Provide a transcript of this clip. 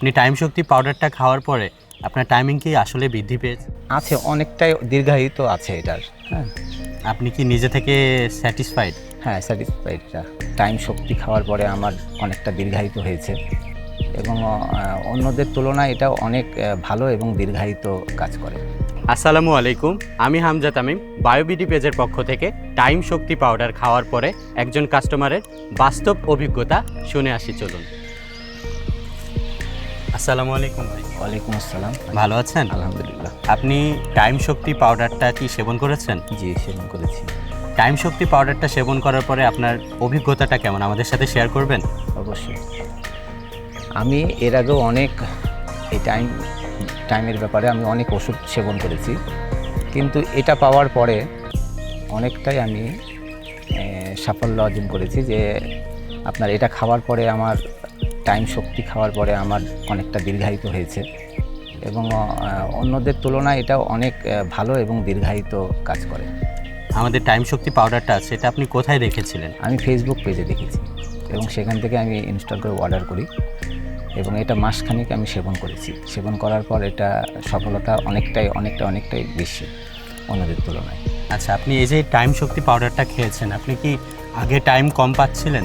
আপনি টাইম শক্তি পাউডারটা খাওয়ার পরে আপনার টাইমিং কি আসলে বৃদ্ধি পেয়েছে? আছে অনেকটাই দীর্ঘায়িত আছে এটার। হ্যাঁ। আপনি কি নিজে থেকে স্যাটিসফাইড হ্যাঁ স্যাটিসফাইডটা টাইম শক্তি খাওয়ার পরে আমার অনেকটা দীর্ঘায়িত হয়েছে। এবং অন্যদের তুলনায় এটা অনেক ভালো এবং দীর্ঘায়িত কাজ করে। আসসালামু আলাইকুম আমি হামজা তামিম বায়োবিডি পেজের পক্ষ থেকে টাইম শক্তি পাউডার খাওয়ার পরে একজন কাস্টমারের বাস্তব অভিজ্ঞতা শুনে আসি চলুন। আসসালামু আলাইকুম ভাই। ওয়ালাইকুম আসসালাম। ভালো আছেন? আলহামদুলিল্লাহ। আপনি টাইম শক্তি পাউডারটা কি সেবন করেছেন? জি সেবন করেছি। টাইম শক্তি পাউডারটা সেবন করার পরে আপনার অভিজ্ঞতাটা কেমন? আমাদের সাথে শেয়ার করবেন? অবশ্যই। আমি এর আগেও অনেক এই টাইম টাইমের ব্যাপারে আমি অনেক ওষুধ সেবন করেছি। কিন্তু এটা পাওয়ার পরে অনেকটাই আমি সাফল্য অর্জন করেছি যে আপনার এটা খাওয়ার পরে আমার টাইম শক্তি খাওয়ার পরে আমার অনেকটা দীর্ঘায়িত হয়েছে। এবং অন্যদের তুলনায় এটা অনেক ভালো এবং দীর্ঘায়িত কাজ করে। আমাদের টাইম শক্তি পাউডারটা আছে এটা আপনি কোথায় দেখেছিলেন আমি ফেসবুক পেজে দেখেছি এবং সেখান থেকে আমি ইনস্টল করে অর্ডার করি এবং এটা মাসখানিক আমি সেবন করেছি। সেবন করার পর এটা সফলতা অনেকটাই অনেকটা অনেকটাই বেশি অন্যদের তুলনায়। আচ্ছা আপনি এই যে টাইম শক্তি পাউডারটা খেয়েছেন আপনি কি আগে টাইম কম পাচ্ছিলেন?